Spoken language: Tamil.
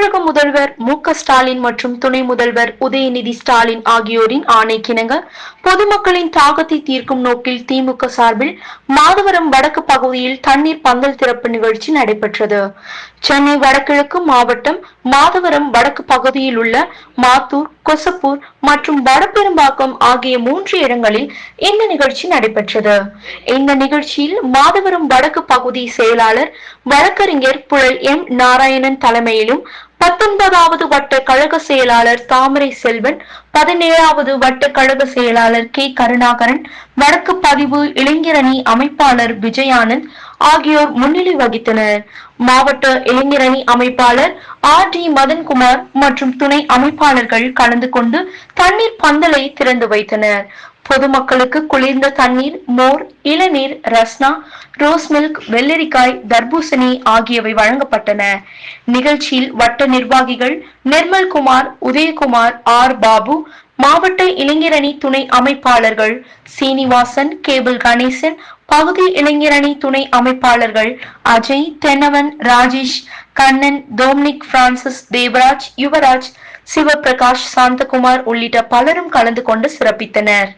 தமிழக முதல்வர் மு ஸ்டாலின் மற்றும் துணை முதல்வர் உதயநிதி ஸ்டாலின் ஆகியோரின் ஆணைக்கிணங்க பொதுமக்களின் தாகத்தை தீர்க்கும் நோக்கில் திமுக சார்பில் மாதவரம் வடக்கு பகுதியில் தண்ணீர் பந்தல் திறப்பு நிகழ்ச்சி நடைபெற்றது. சென்னை வடகிழக்கு மாவட்டம் மாதவரம் வடக்கு பகுதியில் உள்ள மாத்தூர் கொசப்பூர் மற்றும் வடபெரும்பாக்கம் ஆகிய மூன்று இடங்களில் இந்த நிகழ்ச்சி நடைபெற்றது. இந்த நிகழ்ச்சியில் மாதவரம் வடக்கு பகுதி செயலாளர் வழக்கறிஞர் புழல் எம் நாராயணன் தலைமையிலும் பத்தொன்பதாவது வட்ட கழக செயலாளர் தாமரை செல்வன் பதினேழாவது வட்ட கழக செயலாளர் கே. கருணாகரன் வடக்கு பதிவு இளைஞரணி அமைப்பாளர் விஜயானந்த் ஆகியோர் முன்னிலை வகித்தனர். மாவட்ட இளைஞரணி அமைப்பாளர் ஆர். டி. மதன்குமார் மற்றும் துணை அமைப்பாளர்கள் கலந்து கொண்டு தண்ணீர் பந்தலை திறந்து வைத்தனர். பொதுமக்களுக்கு குளிர்ந்த தண்ணீர் மோர் இளநீர் ரஸ்னா ரோஸ் மில்க் வெள்ளரிக்காய் தர்பூசணி ஆகியவை வழங்கப்பட்டன. நிகழ்ச்சியில் வட்ட நிர்வாகிகள் நிர்மல் குமார் உதயகுமார் ஆர். பாபு மாவட்ட இளைஞரணி துணை அமைப்பாளர்கள் சீனிவாசன் கேபிள் கணேசன் பகுதி இளைஞரணி துணை அமைப்பாளர்கள் அஜய் தென்னவன் ராஜேஷ் கண்ணன் டோம்னிக் பிரான்சிஸ் தேவராஜ் யுவராஜ் சிவபிரகாஷ் சாந்தகுமார் உள்ளிட்ட பலரும் கலந்து கொண்டு சிறப்பித்தனர்.